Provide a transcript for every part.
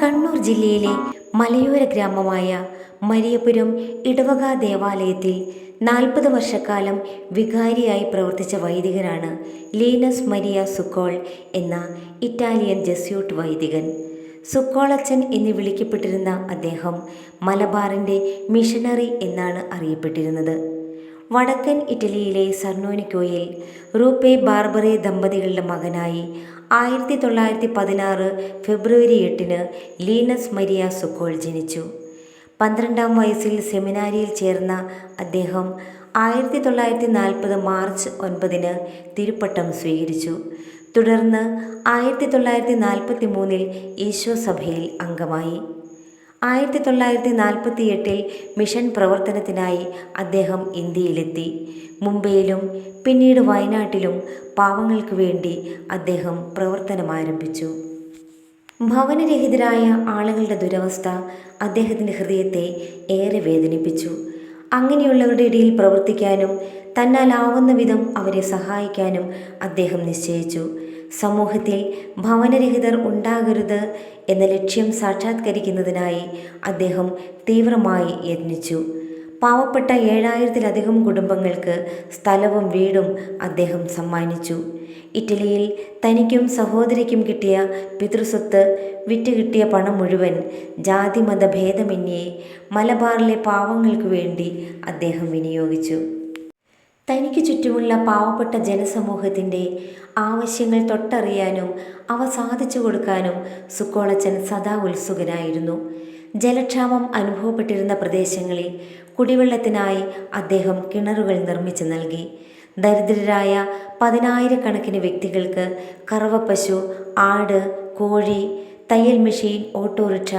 കണ്ണൂർ ജില്ലയിലെ മലയോര ഗ്രാമമായ മരിയപുരം ഇടവക ദേവാലയത്തിൽ നാൽപ്പത് വർഷക്കാലം വികാരിയായി പ്രവർത്തിച്ച വൈദികനാണ് ലീനസ് മരിയ സുക്കോൾ എന്ന ഇറ്റാലിയൻ ജസ്യൂട്ട് വൈദികൻ. സുക്കോളച്ചൻ എന്ന് വിളിക്കപ്പെട്ടിരുന്ന അദ്ദേഹം മലബാറിന്റെ മിഷണറി എന്നാണ് അറിയപ്പെട്ടിരുന്നത്. വടക്കൻ ഇറ്റലിയിലെ സർണോനിക്കോയിൽ റൂപ്പെ ബാർബറെ ദമ്പതികളുടെ മകനായി ആയിരത്തി തൊള്ളായിരത്തി പതിനാറ് ഫെബ്രുവരി എട്ടിന് ലീനസ് മരിയ സുക്കോൾ ജനിച്ചു. പന്ത്രണ്ടാം വയസ്സിൽ സെമിനാരിയിൽ ചേർന്ന അദ്ദേഹം ആയിരത്തി തൊള്ളായിരത്തി നാൽപ്പത് മാർച്ച് ഒൻപതിന് തിരുപ്പട്ടം സ്വീകരിച്ചു. തുടർന്ന് ആയിരത്തി തൊള്ളായിരത്തി നാൽപ്പത്തി മൂന്നിൽ ഈശോ സഭയിൽ അംഗമായി. ആയിരത്തി തൊള്ളായിരത്തി നാൽപ്പത്തി എട്ടിൽ മിഷൻ പ്രവർത്തനത്തിനായി അദ്ദേഹം ഇന്ത്യയിലെത്തി. മുംബൈയിലും പിന്നീട് വയനാട്ടിലും പാവങ്ങൾക്ക് വേണ്ടി അദ്ദേഹം പ്രവർത്തനം ആരംഭിച്ചു ഭവനരഹിതരായ ആളുകളുടെ ദുരവസ്ഥ അദ്ദേഹത്തിന്റെ ഹൃദയത്തെ ഏറെ വേദനിപ്പിച്ചു. അങ്ങനെയുള്ളവരുടെ ഇടയിൽ പ്രവർത്തിക്കാനും തന്നാലാവുന്ന വിധം അവരെ സഹായിക്കാനും അദ്ദേഹം നിശ്ചയിച്ചു. സമൂഹത്തിൽ ഭവനരഹിതർ ഉണ്ടാകരുത് എന്ന ലക്ഷ്യം സാക്ഷാത്കരിക്കുന്നതിനായി അദ്ദേഹം തീവ്രമായി യത്നിച്ചു. പാവപ്പെട്ട ഏഴായിരത്തിലധികം കുടുംബങ്ങൾക്ക് സ്ഥലവും വീടും അദ്ദേഹം സമ്മാനിച്ചു. ഇറ്റലിയിൽ തനിക്കും സഹോദരിക്കും കിട്ടിയ പിതൃസ്വത്ത് വിറ്റുകിട്ടിയ പണം മുഴുവൻ ജാതിമത ഭേദമന്യേ മലബാറിലെ പാവങ്ങൾക്ക് വേണ്ടി അദ്ദേഹം വിനിയോഗിച്ചു. തനിക്ക് ചുറ്റുമുള്ള പാവപ്പെട്ട ജനസമൂഹത്തിന്റെ ആവശ്യങ്ങൾ തൊട്ടറിയാനും അവ സാധിച്ചു കൊടുക്കാനും സുക്കോളച്ചൻ സദാ ഉത്സുകനായിരുന്നു. ജലക്ഷാമം അനുഭവപ്പെട്ടിരുന്ന പ്രദേശങ്ങളിൽ കുടിവെള്ളത്തിനായി അദ്ദേഹം കിണറുകൾ നിർമ്മിച്ചു നൽകി. ദരിദ്രരായ പതിനായിരക്കണക്കിന് വ്യക്തികൾക്ക് കറവപ്പശു ആട് കോഴി തയ്യൽ മെഷീൻ ഓട്ടോറിക്ഷ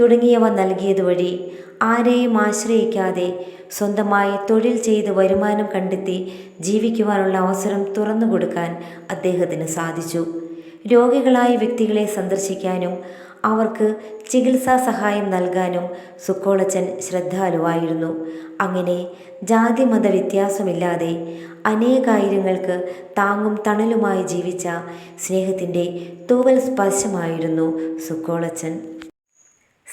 തുടങ്ങിയവ നൽകിയതുവഴി ആരെയും ആശ്രയിക്കാതെ സ്വന്തമായി തൊഴിൽ ചെയ്ത് വരുമാനം കണ്ടെത്തി ജീവിക്കുവാനുള്ള അവസരം തുറന്നു കൊടുക്കാൻ അദ്ദേഹത്തിന് സാധിച്ചു. രോഗികളായ വ്യക്തികളെ സന്ദർശിക്കാനും അവർക്ക് ചികിത്സാ സഹായം നൽകാനും സുക്കോളച്ചൻ ശ്രദ്ധാലുവായിരുന്നു. അങ്ങനെ ജാതി മത വ്യത്യാസമില്ലാതെ അനേകായിരങ്ങൾക്ക് താങ്ങും തണലുമായി ജീവിച്ച സ്നേഹത്തിന്റെ തൂവൽ സ്പർശമായിരുന്നു സുക്കോളച്ചൻ.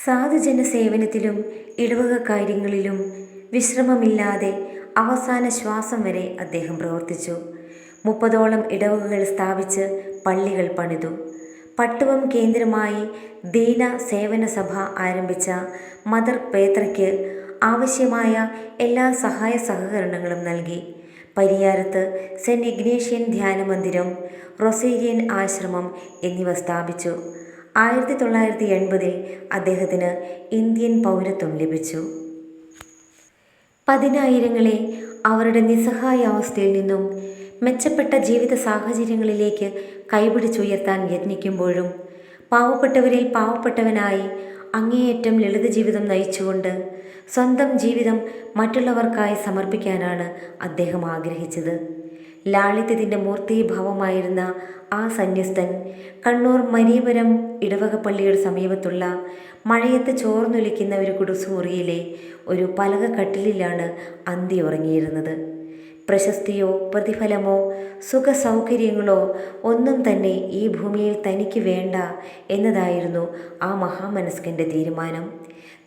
സാധുജന സേവനത്തിലും ഇടവക കാര്യങ്ങളിലും വിശ്രമമില്ലാതെ അവസാന ശ്വാസം വരെ അദ്ദേഹം പ്രവർത്തിച്ചു. മുപ്പതോളം ഇടവകകൾ സ്ഥാപിച്ച് പള്ളികൾ പണിതു. പട്ടുവം കേന്ദ്രമായി ദീന സേവന സഭ ആരംഭിച്ച മദർ പേത്രയ്ക്ക് ആവശ്യമായ എല്ലാ സഹായ സഹകരണങ്ങളും നൽകി. പരിയാരത്ത് സെന്റ് ഇഗ്നേഷ്യൻ ധ്യാന മന്ദിരം റൊസേരിയൻ ആശ്രമം എന്നിവ സ്ഥാപിച്ചു. ആയിരത്തി തൊള്ളായിരത്തി എൺപതിൽ അദ്ദേഹത്തിന് ഇന്ത്യൻ പൗരത്വം ലഭിച്ചു. പതിനായിരങ്ങളെ അവരുടെ നിസ്സഹായ അവസ്ഥയിൽ നിന്നും മെച്ചപ്പെട്ട ജീവിത സാഹചര്യങ്ങളിലേക്ക് കൈപിടിച്ചുയർത്താൻ യത്നിക്കുമ്പോഴും പാവപ്പെട്ടവരിൽ പാവപ്പെട്ടവനായി അങ്ങേയറ്റം ലളിത ജീവിതം നയിച്ചുകൊണ്ട് സ്വന്തം ജീവിതം മറ്റുള്ളവർക്കായി സമർപ്പിക്കാനാണ് അദ്ദേഹം ആഗ്രഹിച്ചത്. ലാളിത്യത്തിന്റെ മൂർത്തീഭാവമായിരുന്ന ആ സന്യസ്തൻ കണ്ണൂർ മരീപുരം ഇടവകപ്പള്ളിയുടെ സമീപത്തുള്ള മഴയത്ത് ചോർന്നൊലിക്കുന്ന ഒരു കുടുസുമുറിയിലെ ഒരു പലക കട്ടിലിലാണ് അന്തി ഉറങ്ങിയിരുന്നത്. പ്രശസ്തിയോ പ്രതിഫലമോ സുഖസൗകര്യങ്ങളോ ഒന്നും തന്നെ ഈ ഭൂമിയിൽ തനിക്ക് വേണ്ട എന്നതായിരുന്നു ആ മഹാമനസ്കന്റെ തീരുമാനം.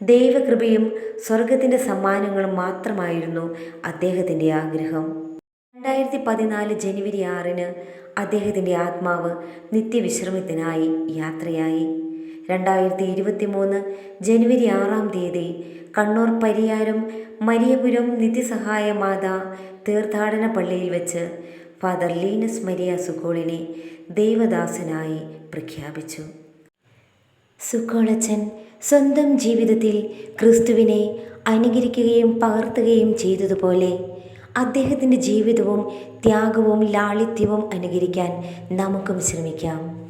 ദൈവകൃപയും സ്വർഗത്തിന്റെ സമ്മാനങ്ങളും മാത്രമായിരുന്നു അദ്ദേഹത്തിന്റെ ആഗ്രഹം. രണ്ടായിരത്തി പതിനാല് ജനുവരി ആറിന് അദ്ദേഹത്തിന്റെ ആത്മാവ് നിത്യവിശ്രമത്തിനായി യാത്രയായി. രണ്ടായിരത്തി ഇരുപത്തി മൂന്ന് ജനുവരി ആറാം തീയതി കണ്ണൂർ പരിയാരം മരിയപുരം നിത്യസഹായ മാതാ തീർത്ഥാടന പള്ളിയിൽ വെച്ച് ഫാദർ ലീനസ് മരിയ സുക്കോളിനെ ദൈവദാസനായി പ്രഖ്യാപിച്ചു. സുക്കോളച്ചൻ സ്വന്തം ജീവിതത്തിൽ ക്രിസ്തുവിനെ അനുകരിക്കുകയും പകർത്തുകയും ചെയ്തതുപോലെ അദ്ദേഹത്തിന്റെ ജീവിതവും ത്യാഗവും ലാളിത്യവും അനുകരിക്കാൻ നമുക്കും ശ്രമിക്കാം.